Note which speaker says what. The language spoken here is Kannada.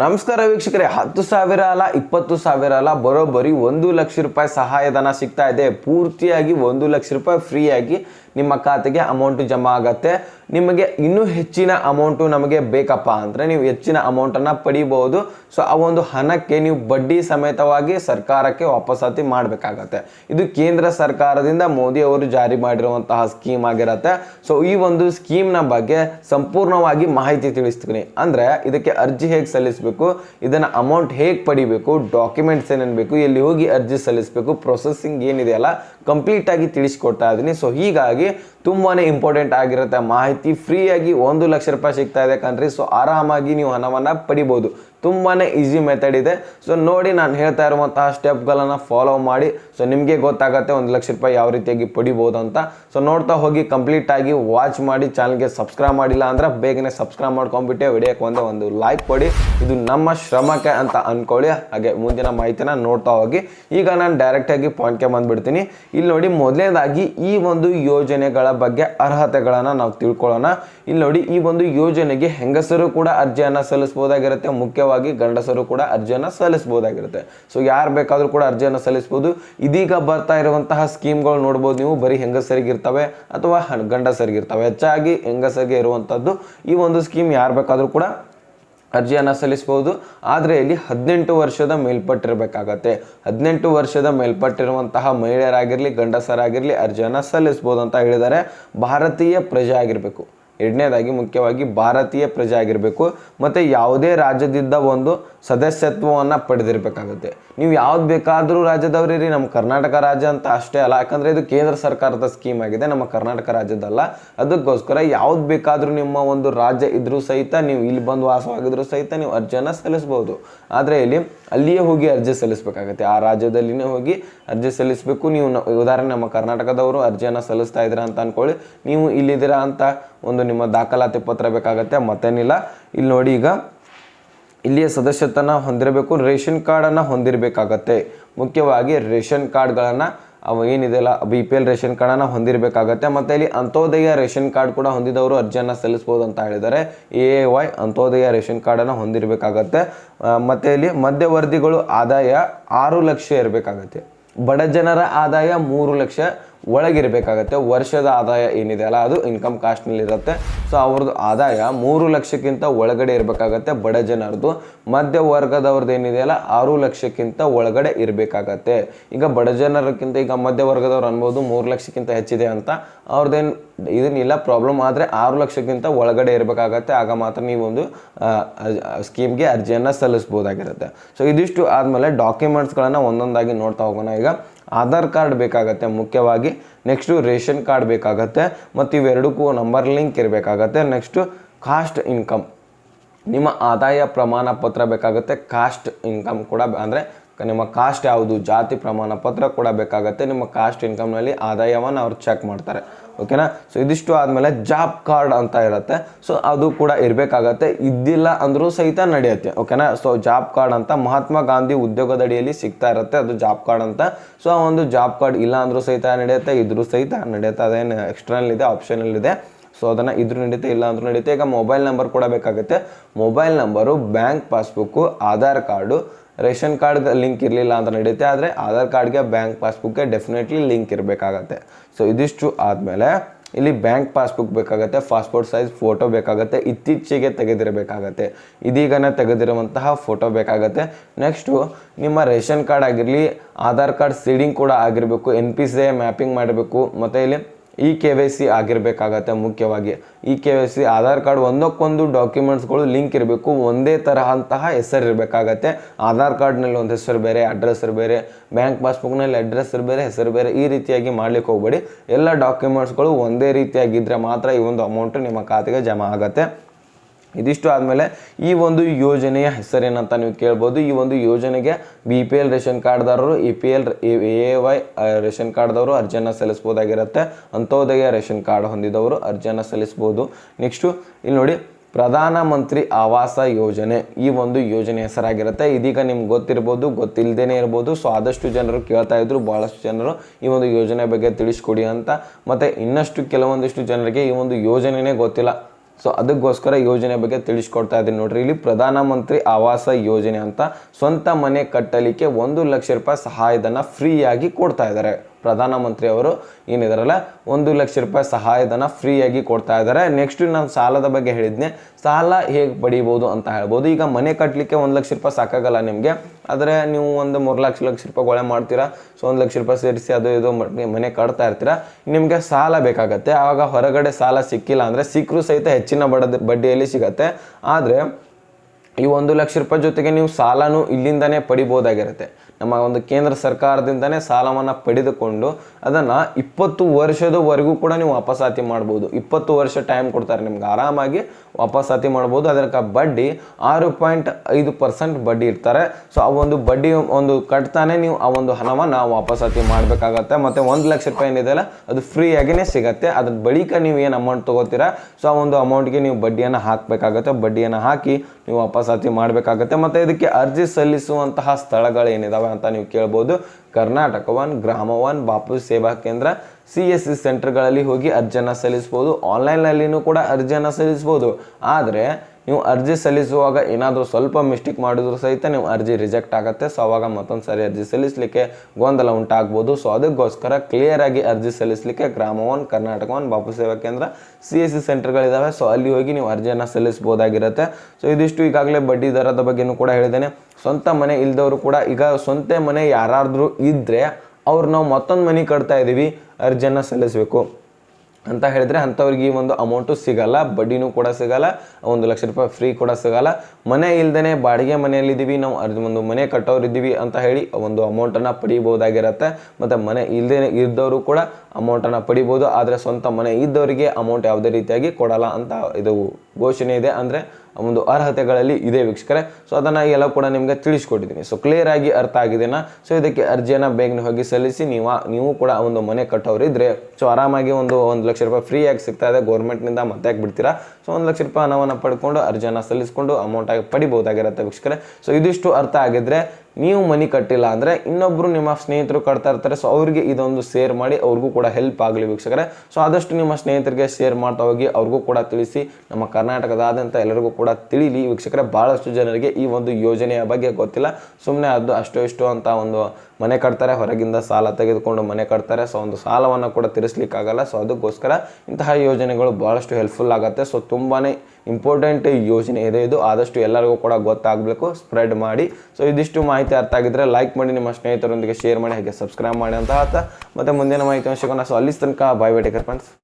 Speaker 1: ನಮಸ್ಕಾರ ವೀಕ್ಷಕರೇ, ಹತ್ತು ಸಾವಿರ ಅಲ್ಲ, ಇಪ್ಪತ್ತು ಸಾವಿರ ಅಲ್ಲ, ಬರೋಬ್ಬರಿ ಒಂದು ಲಕ್ಷ ರೂಪಾಯಿ ಸಹಾಯಧನ ಸಿಗ್ತಾ ಇದೆ. ಪೂರ್ತಿಯಾಗಿ ಒಂದು ಲಕ್ಷ ರೂಪಾಯಿ ಫ್ರೀಯಾಗಿ ನಿಮ್ಮ ಖಾತೆಗೆ ಅಮೌಂಟ್ ಜಮಾ ಆಗತ್ತೆ. ನಿಮಗೆ ಇನ್ನೂ ಹೆಚ್ಚಿನ ಅಮೌಂಟು ನಮಗೆ ಬೇಕಪ್ಪ ಅಂದರೆ ನೀವು ಹೆಚ್ಚಿನ ಅಮೌಂಟನ್ನು ಪಡಿಬಹುದು ಸೊ ಆ ಒಂದು ಹಣಕ್ಕೆ ನೀವು ಬಡ್ಡಿ ಸಮೇತವಾಗಿ ಸರ್ಕಾರಕ್ಕೆ ವಾಪಸಾತಿ ಮಾಡಬೇಕಾಗತ್ತೆ. ಇದು ಕೇಂದ್ರ ಸರ್ಕಾರದಿಂದ ಮೋದಿ ಅವರು ಜಾರಿ ಮಾಡಿರುವಂತಹ ಸ್ಕೀಮ್ ಆಗಿರುತ್ತೆ. ಸೊ ಈ ಒಂದು ಸ್ಕೀಮ್ನ ಬಗ್ಗೆ ಸಂಪೂರ್ಣವಾಗಿ ಮಾಹಿತಿ ತಿಳಿಸ್ತೀನಿ. ಅಂದರೆ, ಇದಕ್ಕೆ ಅರ್ಜಿ ಹೇಗೆ ಸಲ್ಲಿಸಬೇಕು, ಇದನ್ನು ಅಮೌಂಟ್ ಹೇಗೆ ಪಡಿಬೇಕು ಡಾಕ್ಯುಮೆಂಟ್ಸ್ ಏನೇನು ಬೇಕು, ಎಲ್ಲಿ ಹೋಗಿ ಅರ್ಜಿ ಸಲ್ಲಿಸಬೇಕು ಪ್ರೊಸೆಸಿಂಗ್ ಏನಿದೆಯಲ್ಲ ಕಂಪ್ಲೀಟಾಗಿ ತಿಳಿಸ್ಕೊಡ್ತಾ ಇದ್ದೀನಿ. ಸೊ ಹೀಗಾಗಿ आगे ತುಂಬಾನೇ ಇಂಪಾರ್ಟೆಂಟ್ ಆಗಿರುತ್ತೆ. ಮಾಹಿತಿ ಫ್ರೀಯಾಗಿ ಒಂದು ಲಕ್ಷ ರೂಪಾಯಿ ಸಿಗ್ತಾ ಇದೆ ಕಣ್ರಿ. ಸೊ ಆರಾಮಾಗಿ ನೀವು ಹಣವನ್ನು ಪಡಿಬೋದು. ತುಂಬಾ ಈಸಿ ಮೆಥಡ್ ಇದೆ. ಸೊ ನೋಡಿ ನಾನು ಹೇಳ್ತಾ ಇರುವಂತಹ ಸ್ಟೆಪ್ಗಳನ್ನು ಫಾಲೋ ಮಾಡಿ. ಸೊ ನಿಮಗೆ ಗೊತ್ತಾಗತ್ತೆ ಒಂದು ಲಕ್ಷ ರೂಪಾಯಿ ಯಾವ ರೀತಿಯಾಗಿ ಪಡಿಬೋದು ಅಂತ. ಸೊ ನೋಡ್ತಾ ಹೋಗಿ ಕಂಪ್ಲೀಟಾಗಿ ವಾಚ್ ಮಾಡಿ ಚಾನಲ್ಗೆ ಸಬ್ಸ್ಕ್ರೈಬ್ ಮಾಡಿಲ್ಲ ಅಂದ್ರೆ ಬೇಗನೆ ಸಬ್ಸ್ಕ್ರೈಬ್ ಮಾಡ್ಕೊಂಡ್ಬಿಟ್ಟೆ ವಿಡಿಯೋಕ್ಕೆ ಒಂದೇ ಒಂದು ಲೈಕ್ ಕೊಡಿ. ಇದು ನಮ್ಮ ಶ್ರಮಕ್ಕೆ ಅಂತ ಅಂದ್ಕೊಳ್ಳಿ ಹಾಗೆ ಮುಂದಿನ ಮಾಹಿತಿನ ನೋಡ್ತಾ ಹೋಗಿ. ಈಗ ನಾನು ಡೈರೆಕ್ಟಾಗಿ ಪಾಯಿಂಟ್ಗೆ ಬಂದುಬಿಡ್ತೀನಿ. ಇಲ್ಲಿ ನೋಡಿ ಮೊದಲನೇದಾಗಿ ಈ ಒಂದು ಯೋಜನೆಗಳ ಬಗ್ಗೆ ಅರ್ಹತೆಗಳನ್ನು ನಾವು ತಿಳ್ಕೊಳ್ಳೋಣ. ಇಲ್ಲಿ ನೋಡಿ, ಈ ಒಂದು ಯೋಜನೆಗೆ ಹೆಂಗಸರು ಕೂಡ ಅರ್ಜಿಯನ್ನು ಸಲ್ಲಿಸಬಹುದಾಗಿರುತ್ತೆ ಮುಖ್ಯವಾಗಿ ಗಂಡಸರು ಕೂಡ ಅರ್ಜಿಯನ್ನು ಸಲ್ಲಿಸಬಹುದಾಗಿರುತ್ತೆ ಸೊ ಯಾರು ಬೇಕಾದರೂ ಕೂಡ ಅರ್ಜಿಯನ್ನು ಸಲ್ಲಿಸಬಹುದು ಇದೀಗ ಬರ್ತಾ ಇರುವಂತಹ ಸ್ಕೀಮ್ಗಳು ನೋಡ್ಬೋದು ನೀವು. ಬರೀ ಹೆಂಗಸರಿಗೆ ಇರ್ತವೆ ಅಥವಾ ಗಂಡಸರಿಗೆ ಇರ್ತವೆ ಹೆಚ್ಚಾಗಿ ಹೆಂಗಸರಿಗೆ ಇರುವಂಥದ್ದು ಈ ಒಂದು ಸ್ಕೀಮ್ ಯಾರು ಬೇಕಾದರೂ ಕೂಡ ಅರ್ಜಿಯನ್ನು ಸಲ್ಲಿಸಬಹುದು. ಆದರೆ ಇಲ್ಲಿ ಹದಿನೆಂಟು ವರ್ಷದ ಮೇಲ್ಪಟ್ಟಿರಬೇಕಾಗತ್ತೆ. ಹದಿನೆಂಟು ವರ್ಷದ ಮೇಲ್ಪಟ್ಟಿರುವಂತಹ ಮಹಿಳೆಯರಾಗಿರಲಿ, ಗಂಡಸರಾಗಿರಲಿ ಅರ್ಜಿಯನ್ನು ಸಲ್ಲಿಸ್ಬೋದು ಅಂತ ಹೇಳಿದ್ದಾರೆ. ಭಾರತೀಯ ಪ್ರಜೆ ಆಗಿರಬೇಕು. ಎರಡನೇದಾಗಿ ಮುಖ್ಯವಾಗಿ ಭಾರತೀಯ ಪ್ರಜೆ ಆಗಿರಬೇಕು, ಮತ್ತು ಯಾವುದೇ ರಾಜ್ಯದಿಂದ ಒಂದು ಸದಸ್ಯತ್ವವನ್ನು ಪಡೆದಿರಬೇಕಾಗುತ್ತೆ. ನೀವು ಯಾವ್ದು ಬೇಕಾದರೂ ರಾಜ್ಯದವರಿರಿ ನಮ್ಮ ಕರ್ನಾಟಕ ರಾಜ್ಯ ಅಂತ ಅಷ್ಟೇ ಅಲ್ಲ, ಯಾಕಂದರೆ ಇದು ಕೇಂದ್ರ ಸರ್ಕಾರದ ಸ್ಕೀಮ್ ಆಗಿದೆ, ನಮ್ಮ ಕರ್ನಾಟಕ ರಾಜ್ಯದಲ್ಲ. ಅದಕ್ಕೋಸ್ಕರ ಯಾವ್ದು ಬೇಕಾದರೂ ನಿಮ್ಮ ಒಂದು ರಾಜ್ಯ ಇದ್ರೂ ಸಹಿತ ನೀವು ಇಲ್ಲಿ ಬಂದು ವಾಸವಾಗಿದ್ರೂ ಸಹಿತ ನೀವು ಅರ್ಜಿಯನ್ನು ಸಲ್ಲಿಸ್ಬೋದು. ಆದರೆ ಇಲ್ಲಿ ಅಲ್ಲಿಯೇ ಹೋಗಿ ಅರ್ಜಿ ಸಲ್ಲಿಸಬೇಕಾಗತ್ತೆ. ಆ ರಾಜ್ಯದಲ್ಲಿನೇ ಹೋಗಿ ಅರ್ಜಿ ಸಲ್ಲಿಸಬೇಕು. ನೀವು ಉದಾಹರಣೆ ನಮ್ಮ ಕರ್ನಾಟಕದವರು ಅರ್ಜಿಯನ್ನು ಸಲ್ಲಿಸ್ತಾ ಇದ್ದೀರಾ ಅಂತ ಅನ್ಕೊಳ್ಳಿ. ನೀವು ಇಲ್ಲಿದ್ದೀರಾ ಅಂತ ಒಂದು ನಿಮ್ಮ ದಾಖಲಾತಿ ಪತ್ರ ಬೇಕಾಗತ್ತೆ, ಮತ್ತೇನಿಲ್ಲ. ಇಲ್ಲಿ ನೋಡಿ ಈಗ, ಇಲ್ಲಿಯ ಸದಸ್ಯತನ ಹೊಂದಿರಬೇಕು, ರೇಷನ್ ಕಾರ್ಡನ್ನು ಹೊಂದಿರಬೇಕಾಗತ್ತೆ. ಮುಖ್ಯವಾಗಿ ರೇಷನ್ ಕಾರ್ಡ್ಗಳನ್ನು, ಅವ ಏನಿದೆಯಲ್ಲ ಬಿ ಪಿ ಎಲ್ ರೇಷನ್ ಕಾರ್ಡನ್ನು ಹೊಂದಿರಬೇಕಾಗತ್ತೆ. ಮತ್ತು ಇಲ್ಲಿ ಅಂತ್ಯೋದಯ ರೇಷನ್ ಕಾರ್ಡ್ ಕೂಡ ಹೊಂದಿದವರು ಅರ್ಜಿಯನ್ನು ಸಲ್ಲಿಸ್ಬೋದು ಅಂತ ಹೇಳಿದ್ದಾರೆ. A A, Y Antyodaya ration ಕಾರ್ಡನ್ನು ಹೊಂದಿರಬೇಕಾಗತ್ತೆ. ಮತ್ತು ಇಲ್ಲಿ ಮಧ್ಯವರ್ತಿಗಳು ಆದಾಯ ಆರು ಲಕ್ಷ ಇರಬೇಕಾಗತ್ತೆ. ಬಡ ಜನರ ಆದಾಯ ಮೂರು ಲಕ್ಷ ಒಳಗಿರಬೇಕಾಗತ್ತೆ. ವರ್ಷದ ಆದಾಯ ಏನಿದೆ ಅಲ್ಲ, ಅದು ಇನ್ಕಮ್ ಕಾಸ್ಟ್ನಲ್ಲಿರುತ್ತೆ ಸೊ ಅವ್ರದ್ದು ಆದಾಯ ಮೂರು ಲಕ್ಷಕ್ಕಿಂತ ಒಳಗಡೆ ಇರಬೇಕಾಗತ್ತೆ ಬಡ ಜನರದು ಮಧ್ಯ ವರ್ಗದವ್ರದ್ದು ಏನಿದೆಯಲ್ಲ ಆರು ಲಕ್ಷಕ್ಕಿಂತ ಒಳಗಡೆ ಇರಬೇಕಾಗತ್ತೆ. ಈಗ ಬಡ ಜನರಕ್ಕಿಂತ ಈಗ ಮಧ್ಯ ವರ್ಗದವ್ರು ಅನ್ಬೋದು ಮೂರು ಲಕ್ಷಕ್ಕಿಂತ ಹೆಚ್ಚಿದೆ ಅಂತ. ಅವ್ರದ್ದೇನು ಇದನ್ನಿಲ್ಲ ಪ್ರಾಬ್ಲಮ್ ಆದರೆ ಆರು ಲಕ್ಷಕ್ಕಿಂತ ಒಳಗಡೆ ಇರಬೇಕಾಗತ್ತೆ. ಆಗ ಮಾತ್ರ ನೀವು ಒಂದು ಸ್ಕೀಮ್ಗೆ ಅರ್ಜಿಯನ್ನು ಸಲ್ಲಿಸ್ಬೋದಾಗಿರುತ್ತೆ ಸೊ ಇದಿಷ್ಟು ಆದಮೇಲೆ ಡಾಕ್ಯುಮೆಂಟ್ಸ್ಗಳನ್ನು ಒಂದೊಂದಾಗಿ ನೋಡ್ತಾ ಹೋಗೋಣ. ಈಗ ಆಧಾರ್ ಕಾರ್ಡ್ ಬೇಕಾಗತ್ತೆ ಮುಖ್ಯವಾಗಿ ನೆಕ್ಸ್ಟು ರೇಷನ್ ಕಾರ್ಡ್ ಬೇಕಾಗತ್ತೆ, ಮತ್ತು ಇವೆರಡಕ್ಕೂ ನಂಬರ್ ಲಿಂಕ್ ಇರಬೇಕಾಗತ್ತೆ. ನೆಕ್ಸ್ಟು ಕಾಸ್ಟ್ ಇನ್ಕಮ್ ನಿಮ್ಮ ಆದಾಯ ಪ್ರಮಾಣ ಪತ್ರ ಬೇಕಾಗುತ್ತೆ ಕಾಸ್ಟ್ ಇನ್ಕಮ್ ಕೂಡ ಅಂದರೆ ನಿಮ್ಮ ಕಾಸ್ಟ್ ಯಾವುದು, ಜಾತಿ ಪ್ರಮಾಣ ಪತ್ರ ಕೂಡ ಬೇಕಾಗುತ್ತೆ. ನಿಮ್ಮ ಕಾಸ್ಟ್ ಇನ್ಕಮ್ನಲ್ಲಿ ಆದಾಯವನ್ನು ಅವ್ರು ಚೆಕ್ ಮಾಡ್ತಾರೆ. ಓಕೆನಾ? ಸೊ ಇದಿಷ್ಟು ಆದಮೇಲೆ ಜಾಬ್ ಕಾರ್ಡ್ ಅಂತ ಇರುತ್ತೆ. ಸೊ ಅದು ಕೂಡ ಇರಬೇಕಾಗತ್ತೆ. ಇದ್ದಿಲ್ಲ ಅಂದರೂ ಸಹಿತ ನಡೆಯುತ್ತೆ. ಓಕೆನಾ? ಸೊ ಜಾಬ್ ಕಾರ್ಡ್ ಅಂತ ಮಹಾತ್ಮ ಗಾಂಧಿ ಉದ್ಯೋಗದಡಿಯಲ್ಲಿ ಸಿಗ್ತಾ ಇರುತ್ತೆ. ಅದು ಜಾಬ್ ಕಾರ್ಡ್ ಅಂತ. ಸೊ ಆ ಒಂದು ಜಾಬ್ ಕಾರ್ಡ್ ಇಲ್ಲ ಅಂದರೂ ಸಹಿತ ನಡೆಯುತ್ತೆ. ಇದ್ರೂ ಸಹಿತ ನಡೆಯುತ್ತೆ. ಅದೇನು ಎಕ್ಸ್ಟರ್ನಲ್ ಇದೆ ಆಪ್ಷನಲ್ ಇದೆ ಸೊ ಅದನ್ನು ಇದ್ರೂ ನಡೀತೆ ಇಲ್ಲ ಅಂದ್ರೂ ನಡೀತೆ ಈಗ ಮೊಬೈಲ್ ನಂಬರ್ ಕೂಡ ಬೇಕಾಗುತ್ತೆ. Mobile number bank passbook Aadhaar card ration card link ಇರಲಿಲ್ಲ ಅಂತ ನಡೆಯುತ್ತೆ ಆದರೆ ಆಧಾರ್ ಕಾರ್ಡ್ಗೆ ಬ್ಯಾಂಕ್ ಪಾಸ್ಬುಕ್ಗೆ ಡೆಫಿನೆಟ್ಲಿ ಲಿಂಕ್ ಇರಬೇಕಾಗತ್ತೆ. ಸೊ ಇದಿಷ್ಟು ಆದಮೇಲೆ ಇಲ್ಲಿ ಬ್ಯಾಂಕ್ ಪಾಸ್ಬುಕ್ ಬೇಕಾಗುತ್ತೆ, ಪಾಸ್ಪೋರ್ಟ್ ಸೈಜ್, ಫೋಟೋ ಬೇಕಾಗುತ್ತೆ, ಇತ್ತೀಚೆಗೆ ತೆಗೆದಿರಬೇಕಾಗತ್ತೆ. ಇದೀಗನೇ ತೆಗೆದಿರುವಂತಹ ಫೋಟೋ ಬೇಕಾಗತ್ತೆ. ನೆಕ್ಸ್ಟು ನಿಮ್ಮ ರೇಷನ್ ಕಾರ್ಡ್ ಆಗಿರಲಿ, ಆಧಾರ್ ಕಾರ್ಡ್ ಸೀಡಿಂಗ್ ಕೂಡ ಆಗಿರಬೇಕು ಎನ್ ಪಿ ಸಿ ಮ್ಯಾಪಿಂಗ್ ಮಾಡಬೇಕು, ಮತ್ತು ಇಲ್ಲಿ ಇ ಕೆ ವೈ ಸಿ ಆಗಿರಬೇಕಾಗತ್ತೆ ಮುಖ್ಯವಾಗಿ. E K Y C Aadhaar card ಒಂದಕ್ಕೊಂದು ಡಾಕ್ಯುಮೆಂಟ್ಸ್ಗಳು ಲಿಂಕ್ ಇರಬೇಕು, ಒಂದೇ ತರಹಂತಹ ಹೆಸರು ಇರಬೇಕಾಗತ್ತೆ. ಆಧಾರ್ ಕಾರ್ಡ್ನಲ್ಲಿ ಒಂದು ಹೆಸರು ಬೇರೆ, ಅಡ್ರೆಸ್ ಬೇರೆ, ಬ್ಯಾಂಕ್ ಪಾಸ್ಬುಕ್ನಲ್ಲಿ ಅಡ್ರೆಸ್ ಬೇರೆ, ಹೆಸರು ಬೇರೆ, ಈ ರೀತಿಯಾಗಿ ಮಾಡ್ಲಿಕ್ಕೆ ಹೋಗಬೇಡಿ. ಎಲ್ಲ ಡಾಕ್ಯುಮೆಂಟ್ಸ್ಗಳು ಒಂದೇ ರೀತಿಯಾಗಿದ್ದರೆ ಮಾತ್ರ ಈ ಒಂದು ಅಮೌಂಟು ನಿಮ್ಮ ಖಾತೆಗೆ ಜಮಾ ಆಗುತ್ತೆ. ಇದಿಷ್ಟು ಆದಮೇಲೆ ಈ ಒಂದು ಯೋಜನೆಯ ಹೆಸರೇನಂತ ನೀವು ಕೇಳ್ಬೋದು. ಈ ಒಂದು ಯೋಜನೆಗೆ B P L ration ಕಾರ್ಡ್ದಾರರು A P L A Y ration ಕಾರ್ಡ್ದವರು ಅರ್ಜಿಯನ್ನು ಸಲ್ಲಿಸ್ಬೋದಾಗಿರುತ್ತೆ. ಅಂತ್ಯೋದಯ ರೇಷನ್ ಕಾರ್ಡ್ ಹೊಂದಿದವರು ಅರ್ಜಿಯನ್ನು ಸಲ್ಲಿಸ್ಬೋದು. ನೆಕ್ಸ್ಟು ಇಲ್ಲಿ ನೋಡಿ, ಪ್ರಧಾನ ಮಂತ್ರಿ ಆವಾಸ ಯೋಜನೆ ಈ ಒಂದು ಯೋಜನೆ ಹೆಸರಾಗಿರುತ್ತೆ. ಇದೀಗ ನಿಮ್ಗೆ ಗೊತ್ತಿರ್ಬೋದು ಗೊತ್ತಿಲ್ಲದೇ ಇರ್ಬೋದು. ಸೊ, ಆದಷ್ಟು ಜನರು ಕೇಳ್ತಾ ಇದ್ರು ಭಾಳಷ್ಟು ಜನರು ಈ ಒಂದು ಯೋಜನೆ ಬಗ್ಗೆ ತಿಳಿಸ್ಕೊಡಿ ಅಂತ. ಮತ್ತು ಇನ್ನಷ್ಟು ಕೆಲವೊಂದಿಷ್ಟು ಜನರಿಗೆ ಈ ಒಂದು ಯೋಜನೆಯೇ ಗೊತ್ತಿಲ್ಲ. ಸೊ ಅದಕ್ಕೋಸ್ಕರ ಯೋಜನೆ ಬಗ್ಗೆ ತಿಳಿಸ್ಕೊಡ್ತಾ ಇದ್ದೀನಿ ನೋಡ್ರಿ. ಇಲ್ಲಿ ಪ್ರಧಾನಮಂತ್ರಿ ಆವಾಸ ಯೋಜನೆ ಅಂತ ಸ್ವಂತ ಮನೆ ಕಟ್ಟಲಿಕ್ಕೆ ಒಂದು ಲಕ್ಷ ರೂಪಾಯಿ ಸಹಾಯಧನ ಫ್ರೀಯಾಗಿ ಕೊಡ್ತಾ ಇದ್ದಾರೆ. ಪ್ರಧಾನಮಂತ್ರಿ ಅವರು ಏನಿದಾರಲ್ಲ, ಒಂದು ಲಕ್ಷ ರೂಪಾಯಿ ಸಹಾಯಧನ ಫ್ರೀಯಾಗಿ ಕೊಡ್ತಾ ಇದ್ದಾರೆ. ನೆಕ್ಸ್ಟ್ ನಾನು ಸಾಲದ ಬಗ್ಗೆ ಹೇಳಿದ್ನೆ. ಸಾಲ ಹೇಗೆ ಪಡಿಬೋದು ಅಂತ ಹೇಳ್ಬೋದು. ಈಗ ಮನೆ ಕಟ್ಟಲಿಕ್ಕೆ ಒಂದು ಲಕ್ಷ ರೂಪಾಯಿ ಸಾಕಾಗಲ್ಲ ನಿಮಗೆ. ಆದರೆ ನೀವು ಒಂದು ಮೂರು ಲಕ್ಷ ಲಕ್ಷ ರೂಪಾಯಿ ಗೊಳೆ ಮಾಡ್ತೀರಾ? ಸೊ ಒಂದು ಲಕ್ಷ ರೂಪಾಯಿ ಸೇರಿಸಿ ಅದು ಇದು ಮನೆ ಕಟ್ತಾ ಇರ್ತೀರಾ? ನಿಮಗೆ ಸಾಲ ಬೇಕಾಗತ್ತೆ. ಆವಾಗ ಹೊರಗಡೆ ಸಾಲ ಸಿಕ್ಕಿಲ್ಲ ಅಂದರೆ ಸಿಕ್ಕರೂ ಸಹಿತ ಹೆಚ್ಚಿನ ಬಡದ ಬಡ್ಡಿಯಲ್ಲಿ ಸಿಗತ್ತೆ. ಆದರೆ ಈ ಒಂದು ಲಕ್ಷ ರೂಪಾಯಿ ಜೊತೆಗೆ ನೀವು ಸಾಲನೂ ಇಲ್ಲಿಂದನೇ ಪಡಿಬೋದಾಗಿರುತ್ತೆ. ನಮ್ಮ ಒಂದು ಕೇಂದ್ರ ಸರ್ಕಾರದಿಂದನೇ ಸಾಲವನ್ನು ಪಡೆದುಕೊಂಡು ಅದನ್ನು ಇಪ್ಪತ್ತು ವರ್ಷದವರೆಗೂ ಕೂಡ ನೀವು ವಾಪಸಾತಿ ಮಾಡ್ಬೋದು. ಇಪ್ಪತ್ತು ವರ್ಷ ಟೈಮ್ ಕೊಡ್ತಾರೆ. ನಿಮ್ಗೆ ಆರಾಮಾಗಿ ವಾಪಸಾತಿ ಮಾಡ್ಬೋದು. ಅದಕ್ಕೆ ಬಡ್ಡಿ ಆರು ಪಾಯಿಂಟ್ ಐದು ಪರ್ಸೆಂಟ್ ಬಡ್ಡಿ ಇರ್ತಾರೆ ಸೊ ಆ ಒಂದು ಬಡ್ಡಿ ಒಂದು ಕಟ್ತಾನೆ ನೀವು ಆ ಒಂದು ಹಣವನ್ನು ವಾಪಸಾತಿ ಮಾಡಬೇಕಾಗತ್ತೆ. ಮತ್ತು ಒಂದು ಲಕ್ಷ ರೂಪಾಯಿ ಏನಿದೆಯಲ್ಲ ಅದು ಫ್ರೀ ಆಗಿನೇ ಸಿಗತ್ತೆ. ಅದ್ರ ಬಳಿಕ ನೀವು ಏನು ಅಮೌಂಟ್ ತೊಗೋತೀರಾ? ಸೊ ಆ ಒಂದು ಅಮೌಂಟ್ಗೆ ನೀವು ಬಡ್ಡಿಯನ್ನು ಹಾಕಬೇಕಾಗತ್ತೆ. ಬಡ್ಡಿಯನ್ನು ಹಾಕಿ ನೀವು ವಾಪಸಾತಿ ಮಾಡಬೇಕಾಗತ್ತೆ. ಮತ್ತು ಇದಕ್ಕೆ ಅರ್ಜಿ ಸಲ್ಲಿಸುವಂತಹ ಸ್ಥಳಗಳೇನಿದಾವೆ ಅಂತ ನೀವು ಕೇಳ್ಬೋದು. Karnataka one Grama one Bapu Seva Kendra, C S C ಸೆಂಟರ್ಗಳಲ್ಲಿ ಹೋಗಿ ಅರ್ಜಿಯನ್ನು ಸಲ್ಲಿಸ್ಬೋದು. ಆನ್ಲೈನ್ನಲ್ಲಿಯೂ ಕೂಡ ಅರ್ಜಿಯನ್ನು ಸಲ್ಲಿಸ್ಬೋದು. ಆದರೆ ನೀವು ಅರ್ಜಿ ಸಲ್ಲಿಸುವಾಗ ಏನಾದರೂ ಸ್ವಲ್ಪ ಮಿಸ್ಟೇಕ್ ಮಾಡಿದ್ರು ಸಹಿತ ನೀವು ಅರ್ಜಿ ರಿಜೆಕ್ಟ್ ಆಗುತ್ತೆ. ಸೊ, ಅವಾಗ ಮತ್ತೊಂದು ಸಾರಿ ಅರ್ಜಿ ಸಲ್ಲಿಸಲಿಕ್ಕೆ ಗೊಂದಲ ಉಂಟಾಗ್ಬೋದು. ಸೊ, ಅದಕ್ಕೋಸ್ಕರ ಕ್ಲಿಯರ್ ಆಗಿ ಅರ್ಜಿ ಸಲ್ಲಿಸಲಿಕ್ಕೆ ಗ್ರಾಮ one Karnataka one Bapu Seva Kendra, C S C ಸೆಂಟರ್ಗಳಿದ್ದಾವೆ so, ಅಲ್ಲಿ ಹೋಗಿ ನೀವು ಅರ್ಜಿಯನ್ನು ಸಲ್ಲಿಸ್ಬೋದಾಗಿರುತ್ತೆ. ಸೊ, ಇದಿಷ್ಟು ಈಗಾಗಲೇ ಬಡ್ಡಿ ದರದ ಬಗ್ಗೆನೂ ಕೂಡ ಹೇಳಿದ್ದೇನೆ. ಸ್ವಂತ ಮನೆ ಇಲ್ದವರು ಕೂಡ ಈಗ ಸ್ವಂತ ಮನೆ ಯಾರಾದರೂ ಇದ್ದರೆ ಅವ್ರು ನಾವು ಮತ್ತೊಂದು ಮನೆ ಕಟ್ತಾ ಇದ್ದೀವಿ ಅರ್ಜಿಯನ್ನು ಸಲ್ಲಿಸಬೇಕು. ಅಂತ ಹೇಳಿದ್ರೆ ಅಂಥವ್ರಿಗೆ ಈ ಒಂದು ಅಮೌಂಟು ಸಿಗಲ್ಲ, ಬಡ್ಡಿನೂ ಕೂಡ ಸಿಗಲ್ಲ, ಒಂದು ಲಕ್ಷ ರೂಪಾಯಿ ಫ್ರೀ ಕೂಡ ಸಿಗಲ್ಲ. ಮನೆ ಇಲ್ಲದೇ ಬಾಡಿಗೆ ಮನೆಯಲ್ಲಿದ್ದೀವಿ ನಾವು ಅರ್ಧ ಒಂದು ಮನೆ ಕಟ್ಟೋರಿದ್ದೀವಿ ಅಂತ ಹೇಳಿ ಒಂದು ಅಮೌಂಟನ್ನು ಪಡಿಬೋದಾಗಿರತ್ತೆ. ಮತ್ತು ಮನೆ ಇಲ್ಲದೇ ಇದ್ದವರು ಕೂಡ ಅಮೌಂಟನ್ನು ಪಡಿಬೋದು, ಆದರೆ ಸ್ವಂತ ಮನೆ ಇದ್ದವರಿಗೆ ಅಮೌಂಟ್ ಯಾವುದೇ ರೀತಿಯಾಗಿ ಕೊಡಲ್ಲ ಅಂತ ಇದು ಘೋಷಣೆ ಇದೆ. ಅಂದರೆ ಒಂದು ಅರ್ಹತೆಗಳಲ್ಲಿ ಇದೆ ವೀಕ್ಷಕರೇ. ಸೊ ಅದನ್ನು ಎಲ್ಲ ಕೂಡ ನಿಮಗೆ ತಿಳಿಸ್ಕೊಟ್ಟಿದ್ದೀನಿ. ಸೊ ಕ್ಲಿಯರ್ ಆಗಿ ಅರ್ಥ ಆಗಿದೆನಾ? ಸೊ ಇದಕ್ಕೆ ಅರ್ಜಿಯನ್ನು ಬೇಗನೆ ಹೋಗಿ ಸಲ್ಲಿಸಿ ನೀವು ನೀವು ಕೂಡ ಒಂದು ಮನೆ ಕಟ್ಟೋರಿದ್ರೆ ಸೊ ಆರಾಮಾಗಿ ಒಂದು ಒಂದು ಲಕ್ಷ ರೂಪಾಯಿ ಫ್ರೀಯಾಗಿ ಸಿಗ್ತಾ ಇದೆ ಗೌರ್ಮೆಂಟ್ನಿಂದ ಮತ್ತೆ ಯಾಕೆ ಬಿಡ್ತೀರಾ ಸೊ ಒಂದು ಲಕ್ಷ ರೂಪಾಯಿ ಹಣವನ್ನು ಪಡ್ಕೊಂಡು ಅರ್ಜಿಯನ್ನು ಸಲ್ಲಿಸ್ಕೊಂಡು ಅಮೌಂಟಾಗಿ ಪಡಿಬೋದಾಗಿರುತ್ತೆ ವೀಕ್ಷಕರೇ. ಸೊ ಇದಿಷ್ಟು ಅರ್ಥ ಆಗಿದ್ರೆ ನೀವು ಮನಿ ಕಟ್ಟಿಲ್ಲ ಅಂದರೆ ಇನ್ನೊಬ್ಬರು ನಿಮ್ಮ ಸ್ನೇಹಿತರು ಕಟ್ತಾ ಇರ್ತಾರೆ ಸೊ ಅವರಿಗೆ ಇದೊಂದು ಶೇರ್ ಮಾಡಿ ಅವ್ರಿಗೂ ಕೂಡ ಹೆಲ್ಪ್ ಆಗಲಿ ವೀಕ್ಷಕರೇ. ಸೊ ಆದಷ್ಟು ನಿಮ್ಮ ಸ್ನೇಹಿತರಿಗೆ ಶೇರ್ ಮಾಡ್ತಾ ಹೋಗಿ, ಅವ್ರಿಗೂ ಕೂಡ ತಿಳಿಸಿ, ನಮ್ಮ ಕರ್ನಾಟಕದಾದ್ಯಂತ ಎಲ್ಲರಿಗೂ ಕೂಡ ತಿಳಿಲಿ ವೀಕ್ಷಕರೇ. ಭಾಳಷ್ಟು ಜನರಿಗೆ ಈ ಒಂದು ಯೋಜನೆಯ ಬಗ್ಗೆ ಗೊತ್ತಿಲ್ಲ. ಸುಮ್ಮನೆ ಅದು ಅಷ್ಟು ಇಷ್ಟು ಅಂತ ಒಂದು ಮನೆ ಕಟ್ತಾರೆ, ಹೊರಗಿಂದ ಸಾಲ ತೆಗೆದುಕೊಂಡು ಮನೆ ಕಟ್ತಾರೆ. ಸೊ ಒಂದು ಸಾಲವನ್ನು ಕೂಡ ತೀರಿಸಲಿಕ್ಕಾಗಲ್ಲ. ಸೊ ಅದಕ್ಕೋಸ್ಕರ ಇಂತಹ ಯೋಜನೆಗಳು ಭಾಳಷ್ಟು ಹೆಲ್ಪ್ಫುಲ್ ಆಗುತ್ತೆ. ಸೊ ತುಂಬಾ ಇಂಪಾರ್ಟೆಂಟ್ ಯೋಜನೆ ಇದೆ ಇದು. ಆದಷ್ಟು ಎಲ್ಲರಿಗೂ ಕೂಡ ಗೊತ್ತಾಗಬೇಕು. ಸ್ಪ್ರೆಡ್ ಮಾಡಿ. ಸೊ ಇದಿಷ್ಟು ಮಾಹಿತಿ ಅರ್ಥ ಆಗಿದ್ರೆ ಲೈಕ್ ಮಾಡಿ. ನಿಮ್ಮ ಸ್ನೇಹಿತರೊಂದಿಗೆ ಶೇರ್ ಮಾಡಿ. ಹಾಗೆ ಸಬ್ಸ್ಕ್ರೈಬ್ ಮಾಡಿ ಅಂತ ಆತ ಮತ್ತು ಮುಂದಿನ ಮಾಹಿತಿ ಸಿಗೋಣ ಸೊ ಅಲ್ಲಿ ತನಕ ಬಾಯ್ ಬೇಟೆ ಫ್ರೆಂಡ್ಸ್